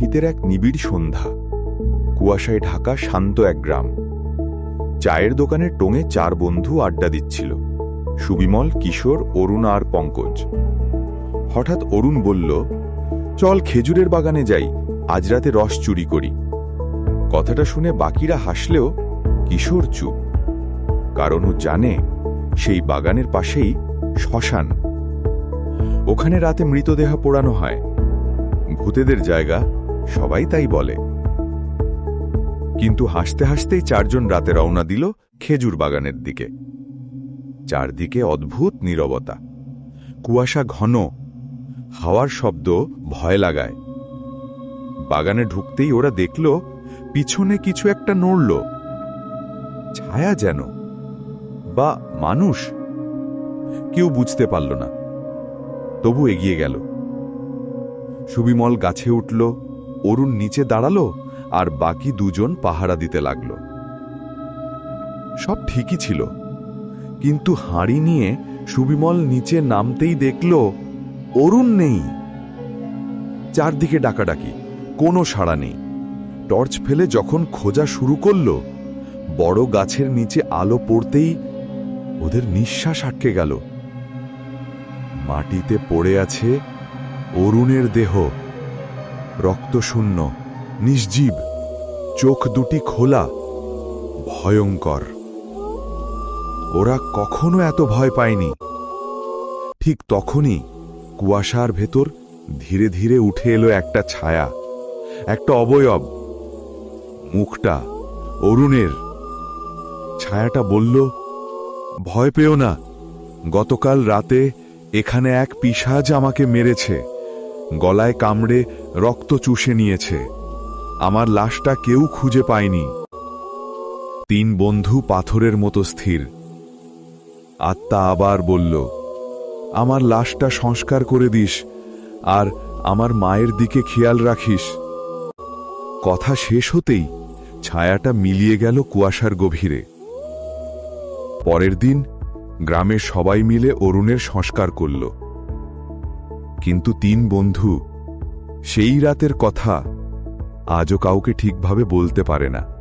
শীতের এক নিবিড় সন্ধ্যা। কুয়াশায় ঢাকা শান্ত এক গ্রাম। চায়ের দোকানের টোঙে চার বন্ধু আড্ডা দিচ্ছিল। সুবিমল, কিশোর, অরুণ আর পঙ্কজ। হঠাৎ অরুণ বলল, চল খেজুরের বাগানে যাই, আজ রাতে রস চুরি করি। কথাটা শুনে বাকিরা হাসলেও কিশোর চুপ। কারণ ও জানে, সেই বাগানের পাশেই শ্মশান। ওখানে রাতে মৃতদেহ পোড়ানো হয়। ভূতেদের জায়গা সবাই তাই বলে। কিন্তু হাসতে হাসতেই চারজন রাতে রওনা দিল খেজুর বাগানের দিকে। চারদিকে অদ্ভুত নীরবতা। কুয়াশা ঘন। হাওয়ার শব্দ ভয় লাগায়। বাগানে ঢুকতেই ওরা দেখল, পিছনে কিছু একটা নড়ল। ছায়া যেন। বা মানুষ। কেউ বুঝতে পারল না। তবু এগিয়ে গেল। সুবিমল গাছে উঠল। অরুণ নিচে দাঁড়াল আর বাকি দুজন পাহারা দিতে লাগল। সব ঠিকই ছিল, কিন্তু হাঁড়ি নিয়ে সুবিমল নিচে নামতেই দেখল, অরুণ নেই। চারদিকে ডাকাডাকি, কোনো সাড়া নেই। টর্চ ফেলে যখন খোঁজা শুরু করল, বড় গাছের নিচে আলো পড়তেই ওদের নিঃশ্বাস আটকে গেল। মাটিতে পড়ে আছে অরুণের দেহ। রক্তশূন্য নির্জীব চোখ দুটি খোলা, ভয়ঙ্কর। ওরা কখনো এত ভয় পায়নি। ঠিক তখনই কুয়াশার ভেতর ধীরে ধীরে উঠে এলো একটা ছায়া, একটা অবয়ব। মুখটা অরুণের। ছায়াটা বলল, ভয় পেও না, গতকাল রাতে এখানে এক পিসাজ আমাকে মেরেছে। গলায় কামড়ে রক্ত চুষে নিয়েছে। আমার লাশটা কেউ খুঁজে পায়নি। তিন বন্ধু পাথরের মতো স্থির। আত্মা আবার বলল, আমার লাশটা সংস্কার করে দিস আর আমার মায়ের দিকে খেয়াল রাখিস। কথা শেষ হতেই ছায়াটা মিলিয়ে গেল কুয়াশার গভীরে। পরের দিন গ্রামের সবাই মিলে অরুণের সংস্কার করল। কিন্তু তিন বন্ধু সেই রাতের কথা আজও কাউকে ঠিকভাবে বলতে পারে না।